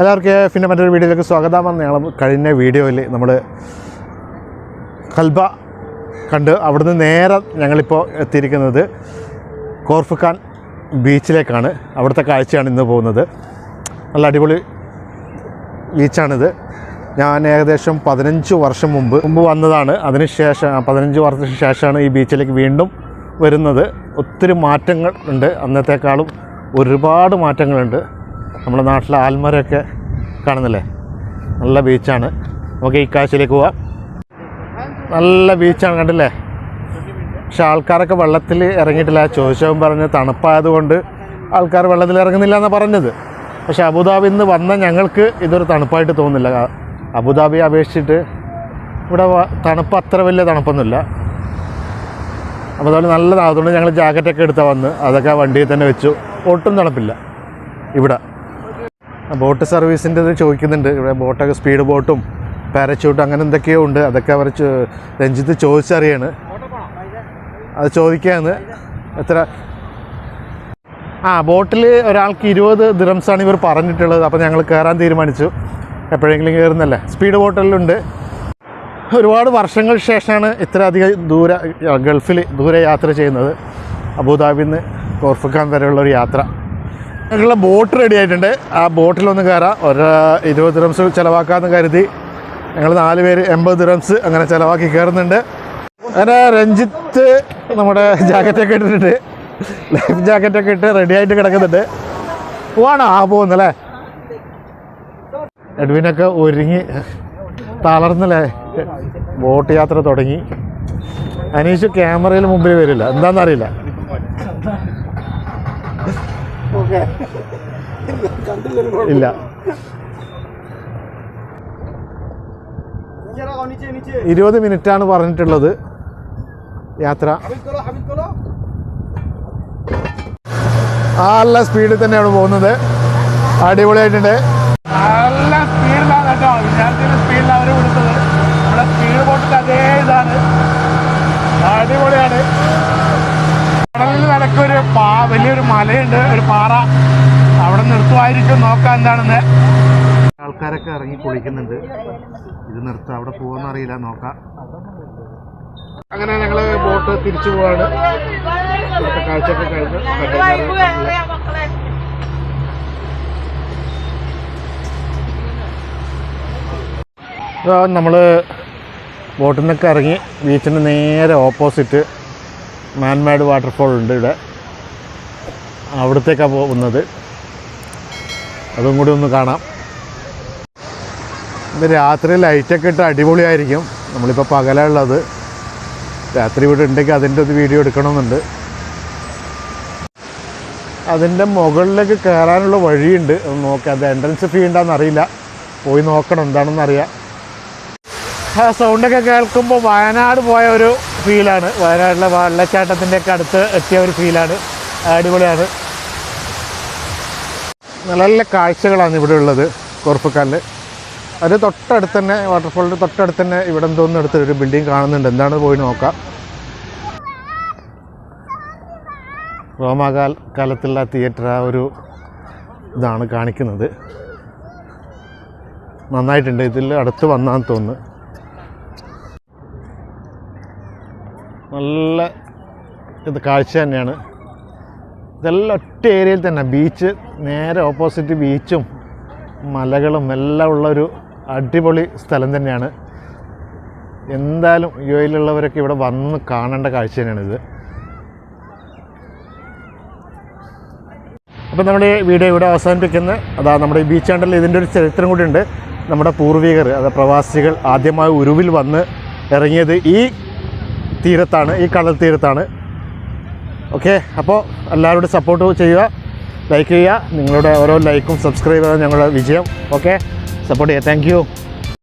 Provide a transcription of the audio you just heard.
എല്ലാവർക്കും പിന്നെ മറ്റൊരു വീഡിയോയിലേക്ക് സ്വാഗതം. ഞങ്ങൾ കഴിഞ്ഞ വീഡിയോയിൽ നമ്മൾ കൽബ കണ്ട് അവിടുന്ന് നേരെ ഞങ്ങളിപ്പോൾ എത്തിയിരിക്കുന്നത് കോർഫുഖാൻ ബീച്ചിലേക്കാണ്. അവിടുത്തെ കാഴ്ചയാണ് ഇന്ന് പോകുന്നത്. നല്ല അടിപൊളി ബീച്ചാണിത്. ഞാൻ ഏകദേശം പതിനഞ്ച് വർഷം മുമ്പ് മുമ്പ് വന്നതാണ്. അതിനുശേഷം പതിനഞ്ച് വർഷത്തിന് ശേഷമാണ് ഈ ബീച്ചിലേക്ക് വീണ്ടും വരുന്നത്. ഒത്തിരി മാറ്റങ്ങൾ ഉണ്ട്. അന്നത്തെക്കാളും ഒരുപാട് മാറ്റങ്ങളുണ്ട്. നമ്മുടെ നാട്ടിലെ ആൽമരമൊക്കെ കാണുന്നില്ലേ? നല്ല ബീച്ചാണ്. നമുക്ക് ഈ കാഴ്ചയിലേക്ക് പോവാം. നല്ല ബീച്ചാണ് കണ്ടില്ലേ? പക്ഷെ ആൾക്കാരൊക്കെ വെള്ളത്തിൽ ഇറങ്ങിയിട്ടില്ല. ചോദിച്ചവൻ പറഞ്ഞ് തണുപ്പായതുകൊണ്ട് ആൾക്കാർ വെള്ളത്തിൽ ഇറങ്ങുന്നില്ല എന്നാണ് പറഞ്ഞത്. പക്ഷേ അബുദാബിയിൽ നിന്ന് വന്ന ഞങ്ങൾക്ക് ഇതൊരു തണുപ്പായിട്ട് തോന്നുന്നില്ല. അബുദാബിയെ അപേക്ഷിച്ചിട്ട് ഇവിടെ തണുപ്പ് അത്ര വലിയ തണുപ്പൊന്നുമില്ല. അപ്പോൾ അതുകൊണ്ട് നല്ലതാണ് അതുകൊണ്ട് ഞങ്ങൾ ജാക്കറ്റൊക്കെ എടുത്താൽ വന്ന്. അതൊക്കെ വണ്ടിയിൽ തന്നെ വെച്ചു. ഒട്ടും തണുപ്പില്ല. ഇവിടെ. ബോട്ട് സർവീസിന്റെ ഇത് ചോദിക്കുന്നുണ്ട്. ഇവിടെ ബോട്ടൊക്കെ സ്പീഡ് ബോട്ടും പാരച്യൂട്ടും അങ്ങനെ എന്തൊക്കെയോ ഉണ്ട്. അതൊക്കെ അവർ രഞ്ജിത്ത് ചോദിച്ചറിയാണ്. അത് ചോദിക്കാന്ന് എത്ര? ആ ബോട്ടിൽ ഒരാൾക്ക് ഇരുപത് ദിറംസാണ് ഇവർ പറഞ്ഞിട്ടുള്ളത്. അപ്പോൾ ഞങ്ങൾ കയറാൻ തീരുമാനിച്ചു. എപ്പോഴെങ്കിലും കയറുന്നല്ലേ? സ്പീഡ് ബോട്ടിലുണ്ട്. ഒരുപാട് വർഷങ്ങൾ ശേഷമാണ് ഇത്ര അധികം ദൂര ഗൾഫിൽ ദൂരെ യാത്ര ചെയ്യുന്നത്. അബുദാബിന്ന് കോർഫുഖാൻ വരെയുള്ള ഒരു യാത്ര. ഞങ്ങളുടെ ബോട്ട് റെഡി ആയിട്ടുണ്ട്. ആ ബോട്ടിലൊന്ന് കയറാം. ഒരു ഇരുപത് ദിറംസ് ചിലവാക്കാമെന്ന് കരുതി. ഞങ്ങൾ നാല് പേര് എൺപത് ദിറംസ് അങ്ങനെ ചിലവാക്കി കയറുന്നുണ്ട്. അങ്ങനെ രഞ്ജിത്ത് നമ്മുടെ ജാക്കറ്റൊക്കെ ഇട്ടിട്ടുണ്ട്. ലൈഫ് ജാക്കറ്റൊക്കെ ഇട്ട് റെഡി ആയിട്ട് കിടക്കുന്നുണ്ട്. പോവാണോ? ആ പോകുന്നല്ലേ എഡ്വിനൊക്കെ ഒരുങ്ങി തളർന്നല്ലേ? ബോട്ട് യാത്ര തുടങ്ങി. അനീഷ് ക്യാമറയിൽ മുമ്പിൽ വരില്ല. എന്താണെന്നറിയില്ല ഇല്ല. ഇരുപത് ആണ് പറഞ്ഞിട്ടുള്ളത്. യാത്ര. നല്ല സ്പീഡിൽ തന്നെയാണ് പോകുന്നത്. അടിപൊളിയായിട്ടുണ്ട്. നല്ല സ്പീഡിലാണ് കേട്ടോ. വിദ്യാർത്ഥികളുടെ സ്പീഡിലാണ് അവർ വിടുന്നത് നമ്മുടെ സ്പീഡ് ബോട്ടിൽ അതേ ഇതാണ് അടിപൊളിയാണ് കടലിൽ നടക്കൊരു വലിയൊരു മലയുണ്ട് ഒരു പാറ. അവിടെ നിർത്തുമായിരിക്കും. നോക്കാം എന്താണെന്ന്. ആൾക്കാരൊക്കെ ഇറങ്ങി കുളിക്കുന്നുണ്ട്. ഇത് നിർത്താം. അവിടെ പോകുമെന്ന് അറിയില്ല. നോക്കാം. അങ്ങനെ ഞങ്ങൾ ബോട്ട് തിരിച്ചു പോവാണ്. കാഴ്ചയൊക്കെ കഴിഞ്ഞ് നമ്മൾ ബോട്ടിൽ നിന്നൊക്കെ ഇറങ്ങി. ബീച്ചിന് നേരെ ഓപ്പോസിറ്റ് മാൻമേഡ് വാട്ടർഫോൾ ഉണ്ട് ഇവിടെ. അവിടത്തേക്കാണ് പോകുന്നത്. അതും കൂടി ഒന്ന് കാണാം. ഇന്ന് രാത്രി ലൈറ്റൊക്കെ ഇട്ട് അടിപൊളിയായിരിക്കും. നമ്മളിപ്പോൾ പകലുള്ളത് രാത്രി ഇവിടെ ഉണ്ടെങ്കിൽ അതിന്റെ ഒരു വീഡിയോ എടുക്കണമെന്നുണ്ട്. അതിന്റെ മുകളിലേക്ക് കയറാനുള്ള വഴിയുണ്ട്. നോക്കാം അത് എൻട്രൻസ് ഫീ ഉണ്ടോയെന്ന് അറിയില്ല പോയി നോക്കണം എന്താണെന്ന് അറിയാം ആ സൗണ്ടൊക്കെ കേൾക്കുമ്പോൾ വയനാട് പോയ ഒരു ഫീലാണ് വയനാട്ടിലെ വെള്ളച്ചാട്ടത്തിന്റെയൊക്കെ അടുത്ത് എത്തിയ ഒരു ഫീലാണ് അടിപൊളിയാണ്. നല്ല നല്ല കാഴ്ചകളാണ് ഇവിടെ ഉള്ളത് കോർപ്പക്കാലിൽ അത് തൊട്ടടുത്ത് തന്നെ വാട്ടർഫോളിന്റെ തൊട്ടടുത്ത് തന്നെ ഇവിടെ എന്തോന്നും അടുത്ത് ഒരു ബിൽഡിംഗ് കാണുന്നുണ്ട്. എന്താണ് പോയി നോക്കാം. റോമാകാൽ കാലത്തുള്ള തിയേറ്റർ ആ ഒരു ഇതാണ് കാണിക്കുന്നത്. നന്നായിട്ടുണ്ട്. ഇതിൽ അടുത്ത് വന്നാന്ന് തോന്നുന്നു. നല്ല ഇത് കാഴ്ച തന്നെയാണ്. ഇതെല്ലാം ഒറ്റ ഏരിയയിൽ തന്നെ. ബീച്ച് നേരെ ഓപ്പോസിറ്റ് ബീച്ചും മലകളും എല്ലാം ഉള്ളൊരു അടിപൊളി സ്ഥലം തന്നെയാണ്. എന്തായാലും യു എയിലുള്ളവരൊക്കെ ഇവിടെ വന്ന് കാണേണ്ട കാഴ്ച തന്നെയാണിത്. അപ്പോൾ നമ്മുടെ വീഡിയോ ഇവിടെ അവസാനിപ്പിക്കുന്നത് അതാ നമ്മുടെ ഈ ബീച്ച് ആണ്ടല്ലോ ഇതിന്റെ ഒരു ചരിത്രം കൂടി ഉണ്ട്. നമ്മുടെ പൂർവികർ അതായത് പ്രവാസികൾ ആദ്യമായി ഉരുവിൽ വന്ന് ഇറങ്ങിയത് ഈ തീരത്താണ് ഈ കടൽ തീരത്താണ്. ഓക്കെ അപ്പോൾ എല്ലാവരോടും സപ്പോർട്ട് ചെയ്യുക. ലൈക്ക് ചെയ്യുക നിങ്ങളുടെ ഓരോ ലൈക്കും സബ്സ്ക്രൈബ് ചെയ്താൽ ഞങ്ങളുടെ വിജയം. ഓക്കെ സപ്പോർട്ട് ചെയ്യുക താങ്ക്